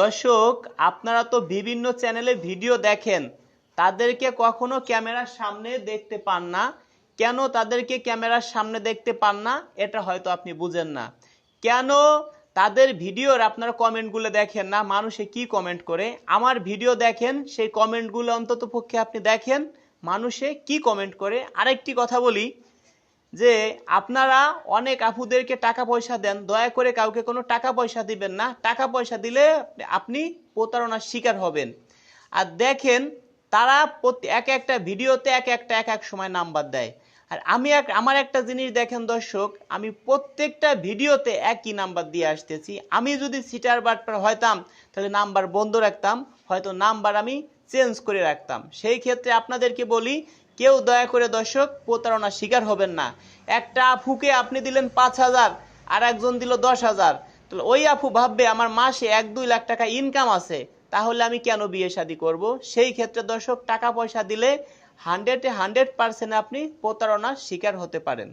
দর্শক, আপনারা তো বিভিন্ন চ্যানেলে ভিডিও দেখেন। তাদেরকে কখনো ক্যামেরার সামনে দেখতে পান না। কেন তাদেরকে ক্যামেরার সামনে দেখতে পান না, এটা হয়তো আপনি বুঝেন না। কেন তাদের ভিডিওর আপনারা কমেন্টগুলো দেখেন না, মানুষে কি কমেন্ট করে? আমার ভিডিও দেখেন, সেই কমেন্টগুলো অন্তত পক্ষে আপনি দেখেন, মানুষে কি কমেন্ট করে? আরেকটি কথা বলি যে আপনারা অনেক আপুদেরকে টাকা পয়সা দেন, দয়া করে কাউকে কোনো টাকা পয়সা দিবেন না। টাকা পয়সা দিলে আপনি প্রতারণার শিকার হবেন। আর দেখেন, তারা প্রতি- এক একটা ভিডিওতে এক একটা এক এক সময় নাম্বার দেয়। আর আমি এক, আমার একটা জিনিস দেখেন দর্শক, আমি প্রত্যেকটা ভিডিওতে একই নাম্বার দিয়ে আসতেছি। আমি যদি সিটার বাটপার হয়তাম, তাহলে নাম্বার বন্ধ রাখতাম। হয়তো নাম্বার আমি চেঞ্জ করে রাখতাম। সেই ক্ষেত্রে আপনাদেরকে বলি, কেউ দয়া করে দর্শক, প্রতারণার শিকার হবেন না। একটা আফুকে আপনি দিলেন পাঁচ হাজার আর একজন দিল দশ হাজার। তাহলে ওই আফু ভাববে, আমার মাসে এক, দুই লাখ টাকা ইনকাম আছে, তাহলে আমি কেন বিয়ে শাদী করব? সেই ক্ষেত্রে দর্শক, টাকা পয়সা দিলে হান্ড্রেডে হান্ড্রেড পার্সেন্ট আপনি প্রতারণার শিকার হতে পারেন।